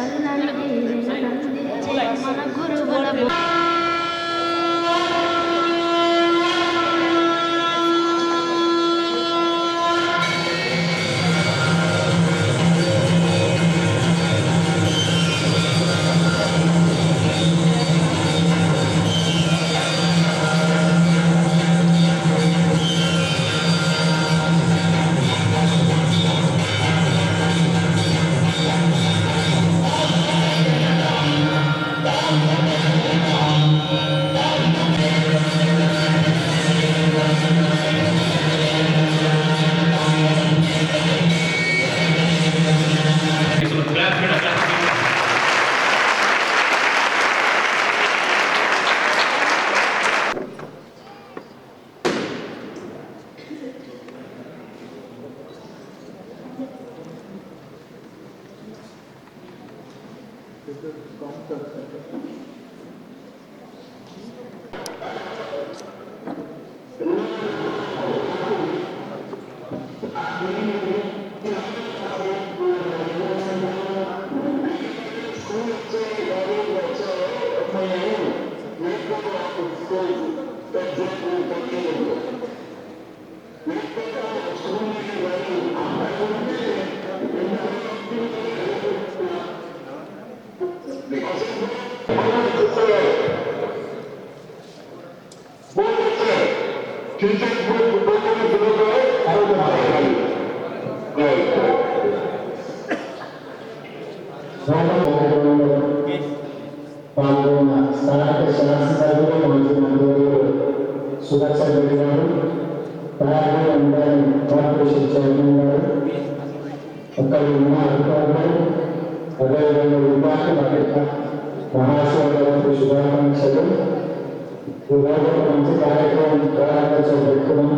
சந்தே சந்தே மன குருவன This is counter. Sudarshan Reddy గారు తయారీ అందరినీ కార్పొరేషన్ చైర్మన్ గారు అక్కడ ఉన్న అధికారులు అదేవిధంగా విభాగం అధిక మహాశివరాత్రి శుభాకాంక్షలు. ఈరోజు మంచి కార్యక్రమం ప్రారంభించబెట్టుకున్నాం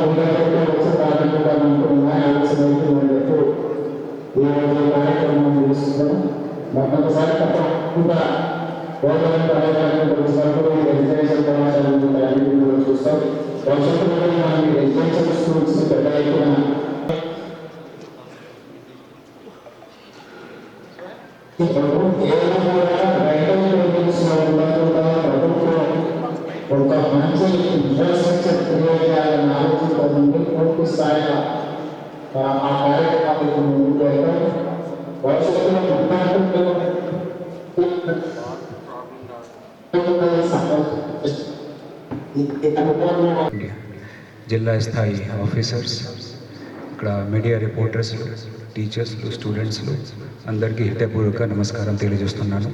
ముందరతో వచ్చి అనుకున్న ఆలోచన అయితే నేను కార్యక్రమం తీసుకున్నాం మొట్టమొదటిసారి తప్పకుండా గవర్నమెంట్ కార్యక్రమం వచ్చినప్పుడు ఈ ఎడ్యుకేషన్ కళాశాల భవిష్యత్తులో మనం రెసిడెన్షియల్ స్కూల్స్ పెద్ద ఎత్తున ఒక మంచి ఇన్ఫ్రాస్ట్రక్చర్ క్రియేట్ చేయాలని పూర్తి స్థాయిలో ఆ, కార్యక్రమాలు జిల్లా స్థాయి ఆఫీసర్స్ ఇక్కడ మీడియా రిపోర్టర్స్లు టీచర్స్లు స్టూడెంట్స్లు అందరికీ హృదయపూర్వక నమస్కారం తెలియజేస్తున్నాను.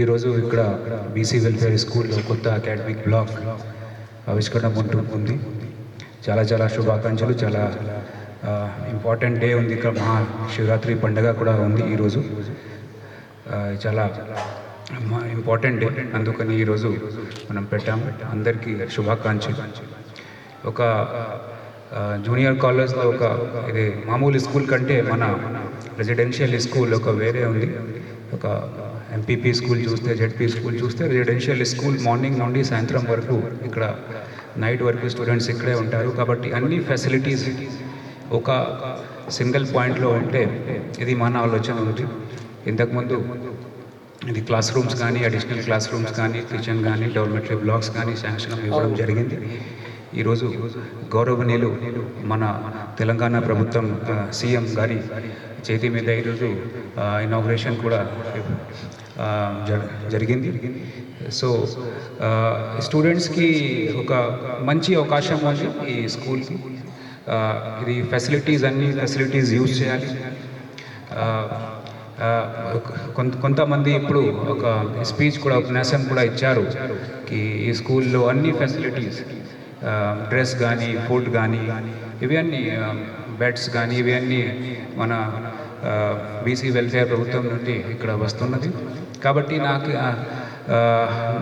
ఈరోజు ఇక్కడ బీసీ వెల్ఫేర్ స్కూల్లో కొత్త అకాడమిక్ బ్లాక్ ఆవిష్కరణ ఉంటూ ఉంది. చాలా చాలా శుభాకాంక్షలు చాలా ఇంపార్టెంట్ డే ఉంది. ఇక్కడ మహా శివరాత్రి పండుగ కూడా ఉంది ఈరోజు. చాలా చాలా ఇంపార్టెంట్ డే అందుకని ఈరోజు మనం పెట్టాము అందరికీ శుభాకాంక్షలు. ఒక జూనియర్ కాలేజ్లో ఒక ఇది మామూలు స్కూల్ కంటే మన రెసిడెన్షియల్ స్కూల్ ఒక వేరే ఉంది. ఒక ఎంపీపీ స్కూల్ చూస్తే జెడ్పీ స్కూల్ చూస్తే రెసిడెన్షియల్ స్కూల్ మార్నింగ్ నుండి సాయంత్రం వరకు ఇక్కడ నైట్ వరకు స్టూడెంట్స్ ఇక్కడే ఉంటారు. కాబట్టి అన్ని ఫెసిలిటీస్ ఒక సింగిల్ పాయింట్లో ఉంటే ఇది మన ఆలోచన ఉంది. ఇంతకుముందు ఇది క్లాస్ రూమ్స్ కానీ అడిషనల్ క్లాస్ రూమ్స్ కానీ కిచెన్ కానీ డోర్మెటరీ బ్లాక్స్ కానీ శాంక్షన్ ఇవ్వడం జరిగింది. ఈరోజు గౌరవనీయులు మన తెలంగాణ ప్రభుత్వం సీఎం గారి చేతి మీద ఈరోజు ఇనాగ్రేషన్ కూడా జర- జరిగింది. సో స్టూడెంట్స్కి ఒక మంచి అవకాశం ఉంది ఈ స్కూల్కి ఇది ఫెసిలిటీస్ అన్ని ఫెసిలిటీస్ యూజ్ చేయాలి. కొంత కొంతమంది ఇప్పుడు ఒక స్పీచ్ కూడా ఉపన్యాసం కూడా ఇచ్చారు కి ఈ స్కూల్లో అన్ని ఫెసిలిటీస్ డ్రెస్ కానీ ఫుడ్ కానీ ఇవి అన్ని బెడ్స్ కానీ ఇవి మన బీసీ వెల్ఫేర్ ప్రభుత్వం నుండి ఇక్కడ వస్తున్నది. కాబట్టి నాకు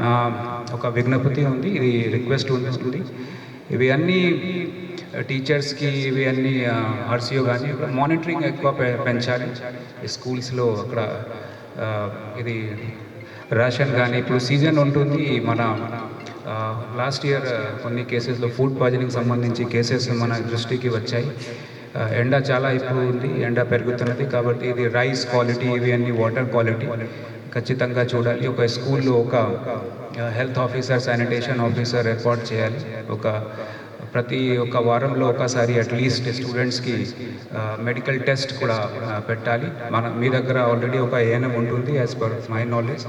నా ఒక విజ్ఞప్తి ఉంది ఇది రిక్వెస్ట్ ఉంది. ఇవి అన్నీ టీచర్స్కి ఇవి అన్ని ఆర్సీఓ కానీ మానిటరింగ్ ఎక్కువ పె- పెంచాలి. స్కూల్స్లో అక్కడ ఇది రేషన్ కానీ ఇప్పుడు సీజన్ ఉంటుంది మన లాస్ట్ ఇయర్ కొన్ని కేసెస్లో ఫుడ్ పాయిజనింగ్ సంబంధించి కేసెస్ మన దృష్టికి వచ్చాయి. ఎండ చాలా ఎక్కువ ఉంది ఎండ పెరుగుతున్నది కాబట్టి ఇది రైస్ క్వాలిటీ ఇవి అన్ని వాటర్ క్వాలిటీ ఖచ్చితంగా చూడాలి. ఒక స్కూల్లో ఒక హెల్త్ ఆఫీసర్ శానిటేషన్ ఆఫీసర్ ఏర్పాటు చేయాలి. ఒక ప్రతి ఒక్క వారంలో ఒకసారి అట్లీస్ట్ స్టూడెంట్స్కి మెడికల్ టెస్ట్ కూడా పెట్టాలి. మన మీ దగ్గర ఆల్రెడీ ఒక ఏఎన్ఎం ఉంటుంది యాజ్ పర్ మై నాలెడ్జ్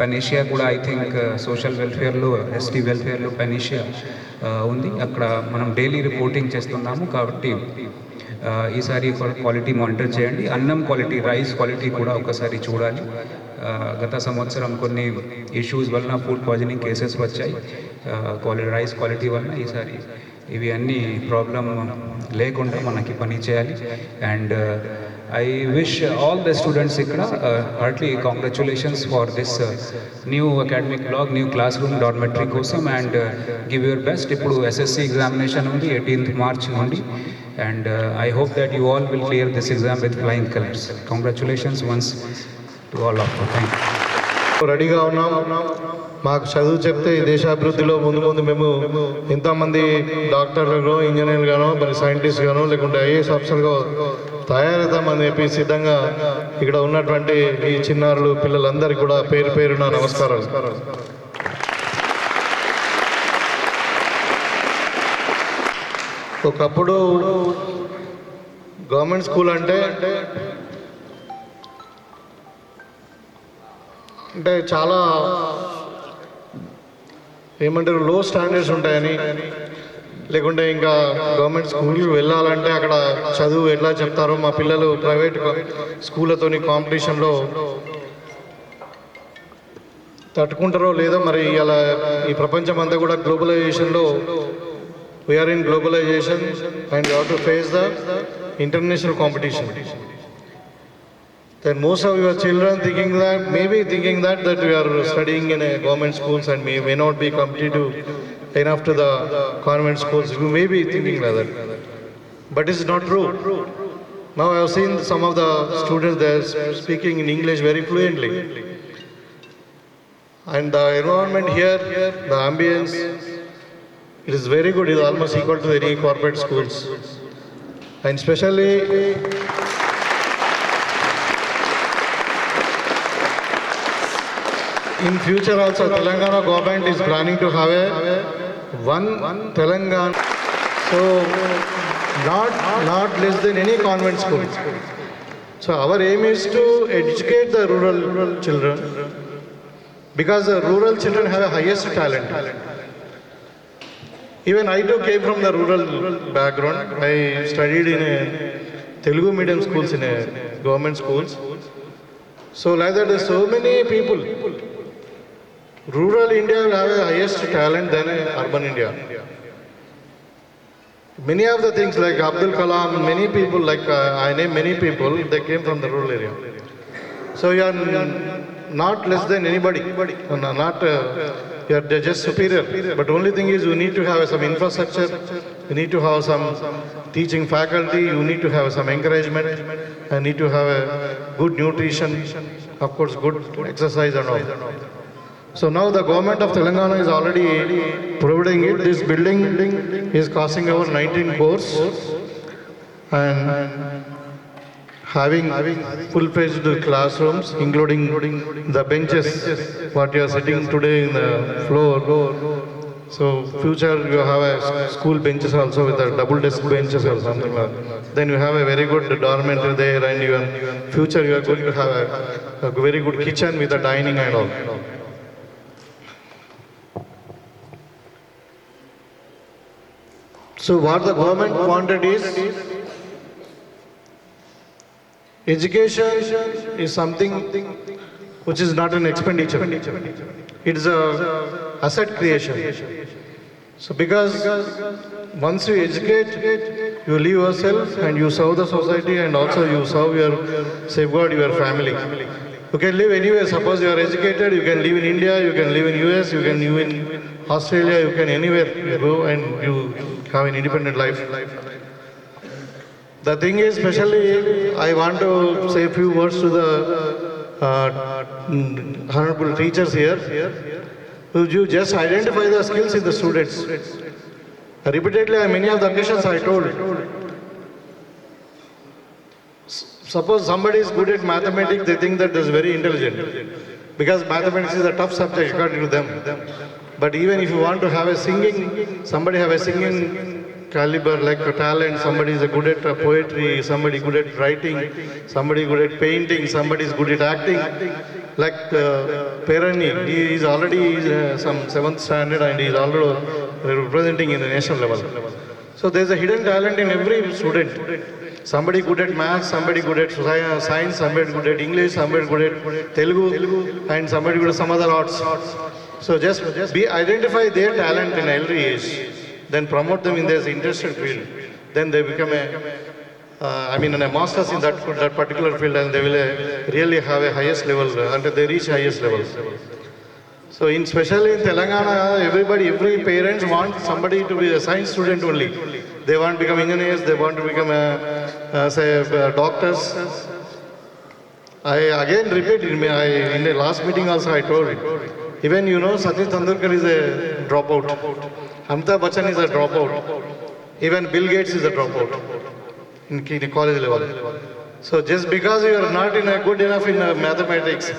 పెనీషియా కూడా ఐ థింక్ సోషల్ వెల్ఫేర్లో ఎస్టీ వెల్ఫేర్లో పెనీషియా ఉంది. అక్కడ మనం డైలీ రిపోర్టింగ్ చేస్తున్నాము కాబట్టి ఈసారి క్వాలిటీ మానిటర్ చేయండి. అన్నం క్వాలిటీ రైస్ క్వాలిటీ కూడా ఒకసారి చూడాలి. గత సంవత్సరం కొన్ని ఇష్యూస్ వలన ఫుడ్ పాయిజనింగ్ కేసెస్ వచ్చాయి. క్వాలిటీ రైస్ క్వాలిటీ వలన ఈసారి ఇవి అన్ని ప్రాబ్లం లేకుండా మనకి పని చేయాలి. And I wish all the students ఇక్కడ heartily congratulations for this new academic block new class room dormitory కోసం. అండ్ గివ్ యువర్ బెస్ట్ ఇప్పుడు ఎస్ఎస్సి ఎగ్జామినేషన్ ఉంది ఎయిటీన్త్ మార్చ్ నుండి. And I hope that you all will clear this exam with flying colours congratulations once to all of thank you రెడీగా ఉన్నాం. మాకు చదువు చెప్తే ఈ దేశాభివృద్ధిలో ముందు ముందు మేము ఎంతోమంది డాక్టర్లుగానో ఇంజనీర్లుగానో మరి సైంటిస్ట్ గానో లేకుంటే ఐఏఎస్ ఆఫీసర్గా తయారవుతామని చెప్పి సిద్ధంగా ఇక్కడ ఉన్నటువంటి ఈ చిన్నారులు పిల్లలందరికీ కూడా పేరు పేరున నమస్కారాలు. ఒకప్పుడు గవర్నమెంట్ స్కూల్ అంటే అంటే చాలా ఏమంటారు లో స్టాండర్డ్స్ ఉంటాయని. లేకుంటే ఇంకా గవర్నమెంట్ స్కూల్కి వెళ్ళాలంటే అక్కడ చదువు ఎట్లా చెప్తారో మా పిల్లలు ప్రైవేట్ స్కూళ్ళతోని కాంపిటీషన్లో తట్టుకుంటారో లేదో మరి ఇలా ఈ ప్రపంచం అంతా కూడా గ్లోబలైజేషన్లో we are in globalisation and you to face the international competition then most of your children thinking that maybe thinking that that we are studying in a government schools and may, may not be competitive enough to the convent schools. You may be thinking like that. But it's not true. Now i have seen some of the students they are speaking in english very fluently. And the environment here the ambience It is very good, it is almost equal to any corporate schools. And especially in future also Telangana government is planning to have a one one Telangana. So not, not less than any convent school. So our aim is to educate the rural children because the rural children have a highest talent. Even I too came from the rural background. I studied in a Telugu medium schools in a government schools. So like that, there there's so many people. Rural India will have a highest talent than urban India. Many of the things like Abdul Kalam, many people like uh, I name many people, they came from the rural area. So you are not less than anybody, not uh, you are just superior. But only thing is you need to have some infrastructure, you need to have some teaching faculty, you need to have some encouragement, you need to have a good nutrition, of course, good exercise and all. So now the government of Telangana is already providing it. This building is costing over 19 crores and having full-fledged classrooms, including the benches, what you are sitting today in the floor. So future you have a school benches also with a double desk benches or something like. Then you have a very good dormitory there and your future you are going to have a, a very good kitchen with a dining and all. So what the government wanted is, education is something which is not an expenditure. It is a asset creation. So because once you educate, you live yourself and you serve the society and also you serve your, safeguard your family. You can live anywhere. Suppose you are educated, you can live in India, you can live in US, you can live in Australia, you can anywhere you go and you have an independent life. The thing is, especially, I want to say a few words to the uh, honorable teachers here. Would you just identify the skills in the students? Repeatedly, many of the occasions I told. Suppose somebody is good at mathematics, they think that is very intelligent. Because mathematics is a tough subject according to them. But even if you want to have a singing, somebody have a singing caliber like a talent, somebody is good at uh, poetry, somebody good at writing, somebody good at painting, somebody is good at acting. Like uh, Perani, he is already uh, some seventh standard and he is already representing in the national level. So there is a hidden talent in every student. Somebody good at math, somebody good at science, somebody good at English, somebody good at Telugu, and somebody good at some other arts. So just be identify their talent in early age, then promote them in their interested field. Then they become a, uh, I mean, a masters in that that particular field, and they will uh, really have a highest level uh, until they reach highest level. So in especially in Telangana, everybody, every parents want somebody to be a science student only. They want to become engineers, they want to become a, uh, say, uh, doctors. I again repeat, in, my, in the last meeting also I told it. Even you know, Sachin Tendulkar is a dropout. Amitabh Bachchan is a dropout. Even Bill Gates is a dropout in, in college level. So just because you are not in a good enough in uh, mathematics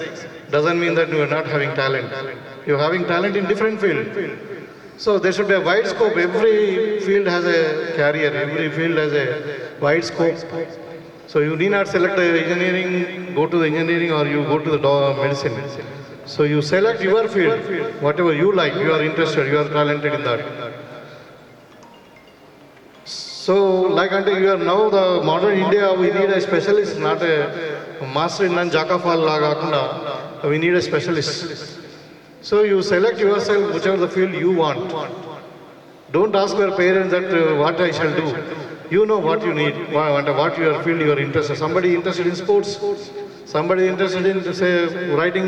doesn't mean that you are not having talent. You are having talent in different field. So there should be a wide scope. Every field has a career. Every field has a wide scope. So you need not select engineering, go to the engineering or you go to the medicine. So you select your field, whatever you like, you are interested, you are talented in that. So, like until you are now the modern India, we need a specialist, not a master in none, jack of lagakunda. We need a specialist. So you select yourself whichever the field you want. Don't ask your parents that uh, what I shall do. You know what you need, wha- what, what your field you are interested. Somebody interested in sports, somebody interested in say writing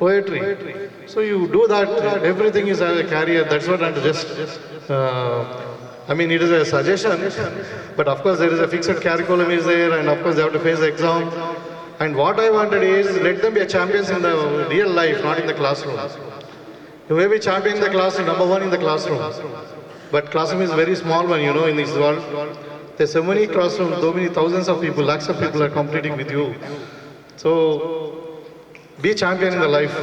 poetry. So you do that. Everything is a career. That's what I'm just. Uh, I mean, it is a suggestion, but of course there is a fixed curriculum is there, and of course they have to face the exam. And what I wanted is let them be a champions in the real life, not in the classroom. You may be champion in the classroom, number one in the classroom. but classroom is very small one, you know, in this world. There's so many classrooms, so many thousands of people, lakhs of people are competing with you. So be a champion in the life.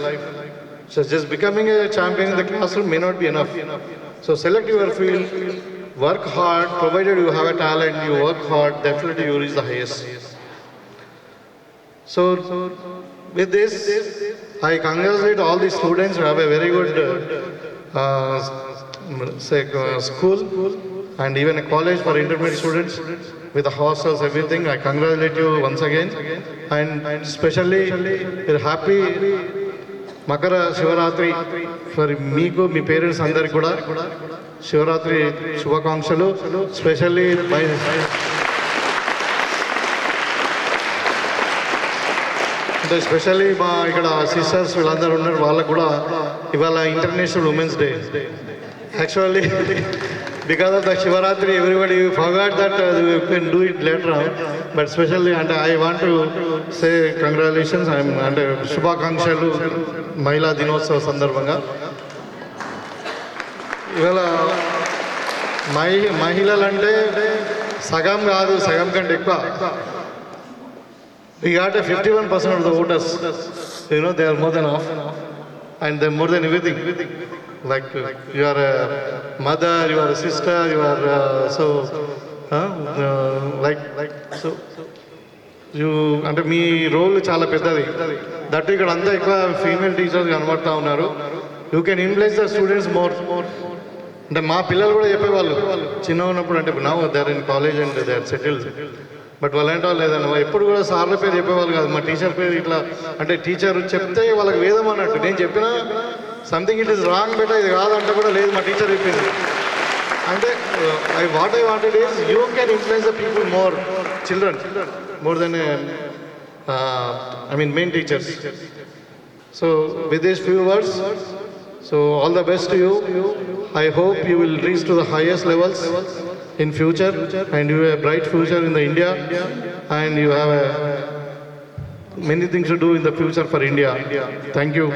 So just becoming a champion in the classroom may not be enough. So select your field, work hard, provided you have a talent, you work hard, definitely you reach the highest. So with this, I congratulate all the students who have a very good uh, say, uh, school and even a college for intermediate students with the hostels, everything. I congratulate you once again and especially we're happy Makar Shivaratri for మీకు మీ parents అందరికి కూడా శివరాత్రి శుభాకాంక్షలు specially by అంటే specially మా ఇక్కడ sisters వీళ్ళందరూ ఉన్నారు వాళ్ళకు కూడా ఇవాళ international women's day actually because of the Shivaratri everybody forgot that can do it later but specially అంటే I want to say congratulations అంటే శుభాకాంక్షలు మహిళా దినోత్సవ సందర్భంగా ఇవాళ మహి మహిళలంటే సగం కాదు సగం కంటే ఎక్కువ ఈ got a 51% of the voters. You know, they are more than half. And they're more than everything. Like, uh, you are a mother, you are a sister, you are uh, so, huh? uh, like, like, so. You అంటే మీ role చాలా పెద్దది. That ఇక్కడ అంతా ఎక్కువ female teachers కనబడతా ఉన్నారు. You can influence the students more అంటే మా పిల్లలు కూడా చెప్పేవాళ్ళు. చిన్న ఉన్నప్పుడు అంటే నా there in college and they are settled but వాళ్ళంటే వాళ్ళు లేదన్న ఎప్పుడు కూడా సార్ల పేరు చెప్పేవాళ్ళు కాదు. మా టీచర్ పేరు ఇట్లా అంటే టీచర్ చెప్తే వాళ్ళకి వేదం అన్నట్టు. నేను చెప్పినా సంథింగ్ ఇట్ ఇస్ రాంగ్ బెట ఇది కాదంటే కూడా లేదు మా టీచర్ చెప్పింది అంటే I what I wanted is you can influence the people more children more than I mean main teachers so with these few words so all the best you I hope you will reach to the highest levels in future and you have a bright future in the India and you have a, many things to do in the future for India. Thank you.